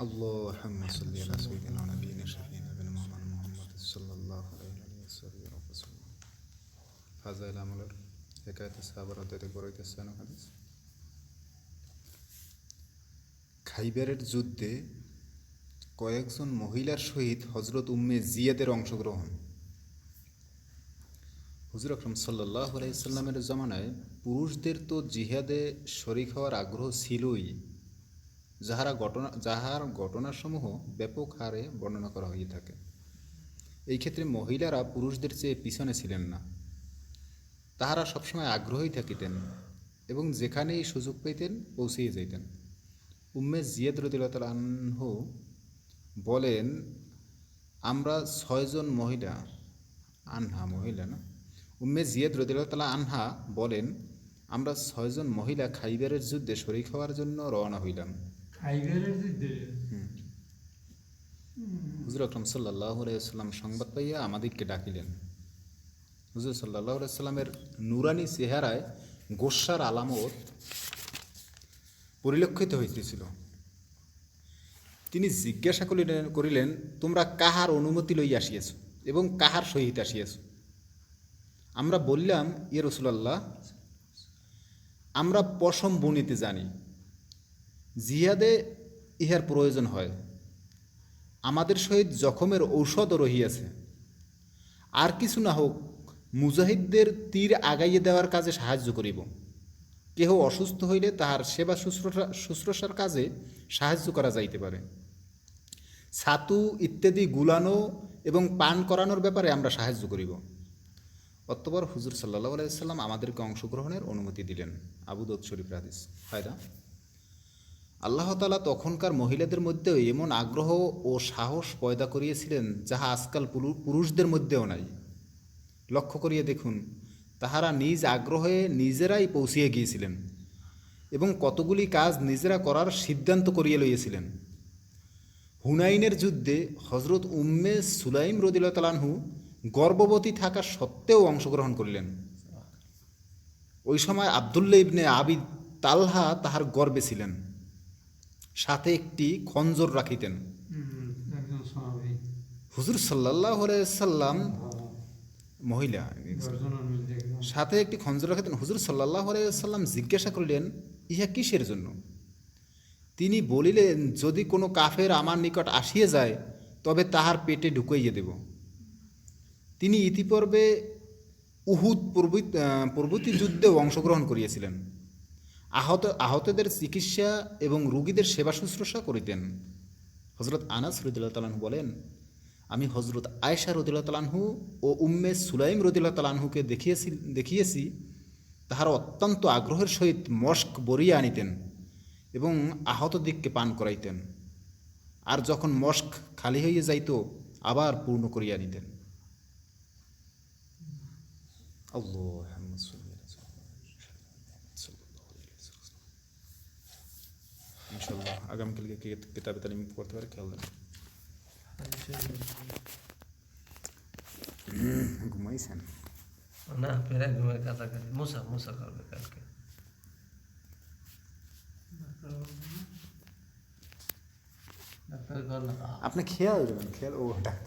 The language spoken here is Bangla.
اللهم صل على سيدنا ونبينا شفينا بن محمد محمد صلى الله عليه وسلم ফাজাইল আমলের হেকায়তে সাহাবার অধ্যায়তে গড়াইতেছেন হাদিস খাইবারের যুদ্ধে কয়েকজন মহিলার সহিত হজরত উম্মে জিয়াদের অংশগ্রহণ হুজুর আকরম সাল্লাহ আলাইসাল্লামের জমানায় পুরুষদের তো জিহাদে শরিক হওয়ার আগ্রহ ছিলই যাহারা ঘটনা, যাহার ঘটনাসমূহ ব্যাপক হারে বর্ণনা করা হয়ে থাকে। এই ক্ষেত্রে মহিলারা পুরুষদের চেয়ে পিছনে ছিলেন না। তাহারা সবসময় আগ্রহী থাকিতেন এবং যেখানেই সুযোগ পেতেন পৌঁছিয়ে যাইতেন। উম্মে জিয়াদ রদিল্লাহ আনহু বলেন, আমরা ছয়জন মহিলা, আনহা মহিলা না? উম্মে জিয়াদ রদিল্লাহ আনহা বলেন, আমরা ছয়জন মহিলা খাইবারের যুদ্ধে শরিক হওয়ার জন্য রওনা হইলাম। হুজুর আকরম সাল্লাহ সাল্লাম সংবাদ পাইয়া আমাদিগকে ডাকিলেন। হুজুর সাল্লাহ সাল্লামের নুরানি চেহারায় গোস্বার আলামত পরিলক্ষিত হইতেছিল। তিনি জিজ্ঞাসা করিলেন করিলেন, তোমরা কাহার অনুমতি লইয়া আসিয়াছ এবং কাহার সহিত আসিয়াছ? আমরা বললাম ইয়ে রসুলাল্লাহ, আমরা পশম বনিতে জানি। জিহাদে ইহার প্রয়োজন হয়। আমাদের সহিত জখমের ঔষধও রহিয়াছে। আর কিছু না হোক, মুজাহিদদের তীর আগাইয়ে দেওয়ার কাজে সাহায্য করিব। কেহ অসুস্থ হইলে তাহার সেবা শুশ্রূষা, শুশ্রূষার কাজে সাহায্য করা যাইতে পারে। ছাতু ইত্যাদি গুলানো এবং পান করানোর ব্যাপারে আমরা সাহায্য করিব। অতপর হুজুর সাল্লাহ আলাইসাল্লাম আমাদেরকে অংশগ্রহণের অনুমতি দিলেন। আবু শরীফ হাদিস। ফায়দা? আল্লাহ তালা তখনকার মহিলাদের মধ্যেও এমন আগ্রহ ও সাহস পয়দা করিয়েছিলেন যাহা আজকাল পুরুষদের মধ্যেও নাই। লক্ষ্য করিয়ে দেখুন, তাহারা নিজ আগ্রহে নিজেরাই পৌঁছিয়ে গিয়েছিলেন এবং কতগুলি কাজ নিজেরা করার সিদ্ধান্ত করিয়ে লইয়েছিলেন। হুনাইনের যুদ্ধে হজরত উম্মে সুলাইম রদিলতালানহু গর্ভবতী থাকা সত্ত্বেও অংশগ্রহণ করিলেন। ওই সময় আবদুল্লা ইবনে আবিদ তালহা তাহার গর্বে ছিলেন। সাথে একটি খঞ্জর রাখিতেন। হুজুর সাল্লাহ সাল্লাম মহিলা সাথে একটি খঞ্জর রাখিতেন। হুজুর সাল্লাহ সাল্লাম জিজ্ঞাসা করিলেন ইহা কিসের জন্য? তিনি বলিলেন যদি কোনো কাফের আমার নিকট আসিয়ে যায় তবে তাহার পেটে ঢুকাইয়ে দেব। তিনি ইতিপূর্বে উহুদ প্রভৃত- যুদ্ধেও অংশগ্রহণ করিয়েছিলেন। আহত, আহতদের চিকিৎসা এবং রুগীদের সেবা শুশ্রূষা করিতেন। হজরত আনাস রদিল্লাহ তালাহু বলেন, আমি হজরত আয়েশা রদিল্লাহ তালাহু ও উম্মে সুলাইম রদিল্লাহ তালাহুকে দেখিয়েছি দেখিয়েছি। তাহার অত্যন্ত আগ্রহের সহিত মস্ক বরিয়া আনিতেন এবং আহত দিককে পান করাইতেন। আর যখন মস্ক খালি হইয়া যাইত, আবার পূর্ণ করিয়া নিতেন আল্লাহুম্মা ইনশাল্লাহ আগামীকালকে কে কিতাবে তালিম পড়তে পারে খেয়াল দেন ঘুমাইছেন না ফেরা ঘুমের কাছাকাছি মুসা মুসা করবে কালকে ডাক্তার ঘর না আপনি খেয়াল দেবেন খেয়াল ও ডাক্তার